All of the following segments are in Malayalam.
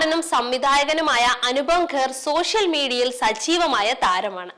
നടനും സംവിധായകനുമായ അനുപം ഖേർ സോഷ്യൽ മീഡിയയിൽ സജീവമായ താരമാണ്.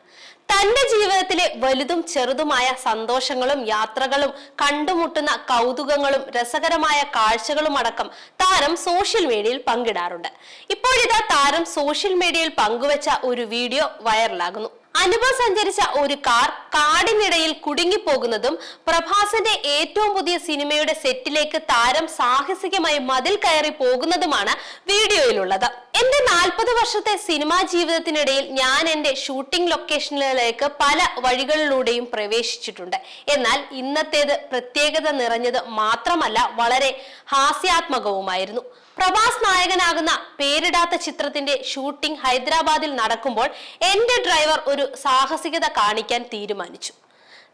തന്റെ ജീവിതത്തിലെ വലുതും ചെറുതുമായ സന്തോഷങ്ങളും യാത്രകളും കണ്ടുമുട്ടുന്ന കൗതുകങ്ങളും രസകരമായ കാഴ്ചകളും അടക്കം താരം സോഷ്യൽ മീഡിയയിൽ പങ്കിടാറുണ്ട്. ഇപ്പോഴിതാ താരം സോഷ്യൽ മീഡിയയിൽ പങ്കുവച്ച ഒരു വീഡിയോ വൈറലാകുന്നു. അനുപം സഞ്ചരിച്ച ഒരു കാർ കാടിനിടയിൽ കുടുങ്ങിപ്പോകുന്നതും പ്രഭാസിന്റെ ഏറ്റവും പുതിയ സിനിമയുടെ സെറ്റിലേക്ക് താരം സാഹസികമായി മതിൽ കയറി പോകുന്നതുമാണ് വീഡിയോയിലുള്ളത്. എന്റെ നാൽപ്പത് വർഷത്തെ സിനിമാ ജീവിതത്തിനിടയിൽ ഞാൻ എന്റെ ഷൂട്ടിംഗ് ലൊക്കേഷനിലേക്ക് പല വഴികളിലൂടെയും പ്രവേശിച്ചിട്ടുണ്ട്. എന്നാൽ ഇന്നത്തേത് പ്രത്യേകത നിറഞ്ഞത് മാത്രമല്ല വളരെ ഹാസ്യാത്മകവുമായിരുന്നു. പ്രഭാസ് നായകനാകുന്ന പേരിടാത്ത ചിത്രത്തിന്റെ ഷൂട്ടിംഗ് ഹൈദരാബാദിൽ നടക്കുമ്പോൾ എന്റെ ഡ്രൈവർ ഒരു സാഹസികത കാണിക്കാൻ തീരുമാനിച്ചു.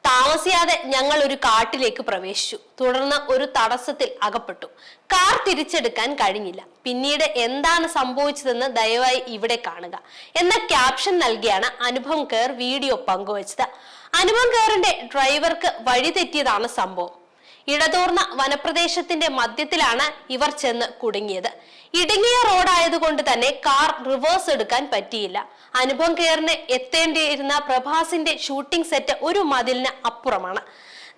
താമസിയാതെ ഞങ്ങൾ ഒരു കാട്ടിലേക്ക് പ്രവേശിച്ചു. തുടർന്ന് ഒരു തടസ്സത്തിൽ അകപ്പെട്ടു. കാർ തിരിച്ചെടുക്കാൻ കഴിഞ്ഞില്ല. പിന്നീട് എന്താണ് സംഭവിച്ചതെന്ന് ദയവായി ഇവിടെ കാണുക. എന്ന ക്യാപ്ഷൻ നൽകിയാണ് അനുപം കെയർ വീഡിയോ പങ്കുവച്ചത്. അനുപം കെയറിന്റെ ഡ്രൈവർക്ക് വഴിതെറ്റിയതാണ് സംഭവം. ഇടതൂർന്ന വനപ്രദേശത്തിന്റെ മധ്യത്തിലാണ് ഇവർ ചെന്ന് കുടുങ്ങിയത്. ഇടുങ്ങിയ റോഡായതുകൊണ്ട് തന്നെ കാർ റിവേഴ്സ് എടുക്കാൻ പറ്റിയില്ല. അനുഭവം കെയറിന് എത്തേണ്ടിയിരുന്ന പ്രഭാസിന്റെ ഷൂട്ടിംഗ് സെറ്റ് ഒരു മതിലിന് അപ്പുറമാണ്.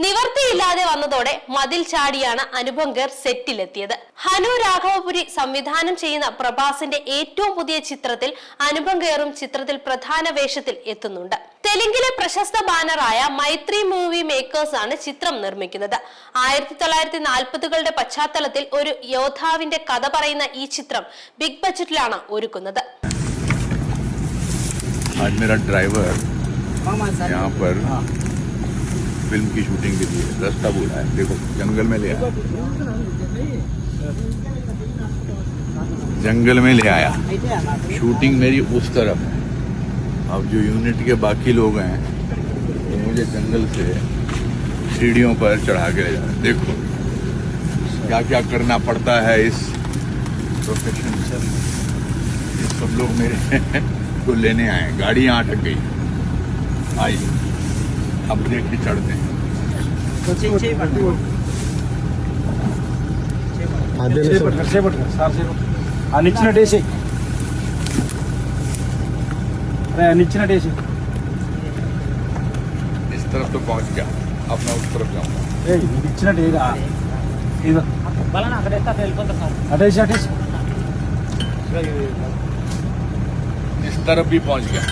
നിവർത്തിയില്ലാതെ വന്നതോടെ മതിൽ ചാടിയാണ് അനുപം കെയർ സെറ്റിലെത്തിയത് ഹനു രാഘവപുരി സംവിധാനം ചെയ്യുന്ന പ്രഭാസിന്റെ ഏറ്റവും പുതിയ ചിത്രത്തിൽ അനുപം കെയറും ചിത്രത്തിൽ പ്രധാന വേഷത്തിൽ എത്തുന്നുണ്ട് തെലുങ്കിലെ പ്രശസ്ത ബാനറായ മൈത്രി മൂവി മേക്കേഴ്സ് ആണ് ചിത്രം നിർമ്മിക്കുന്നത് ആയിരത്തി തൊള്ളായിരത്തി നാൽപ്പതുകളുടെ പശ്ചാത്തലത്തിൽ ഒരു യോദ്ധാവിന്റെ കഥ പറയുന്ന ഈ ചിത്രം ബിഗ് ബജറ്റിലാണ് ഒരുക്കുന്നത് आज मेरा ड्राइवर यहाँ पर फ़िल्म की शूटिंग के लिए। रास्ता बोला है। देखो, जंगल में ले आया। जंगल में ले आया। शूटिंग मेरी उस तरफ़ है। अब जो यूनिट के बाकी लोग हैं, वो तो मुझे जंगल से सीढ़ियों पर चढ़ा के ले जा रहे देखो क्या क्या करना पड़ता है इस प्रोफेशन से। सब लोग मेरे को लेने आए गाड़ी यहाँ अटक गई। आई अब देख के चढ़ते हैं చేపట్టుకో చేపట్టుకో సార్ చేపట్టు ఆ నిచ్చినట్టు వేసేయి అరే ఆ నిచ్చినట్టు వేసేయి इस तरफ तो पहुंच गया अब मैं उस तरफ जाऊंगा ఏయ్ నీకు ఇచ్చినట్టు ఏది ఇదో అటేసి అటేసి इस तरफ भी पहुंच गया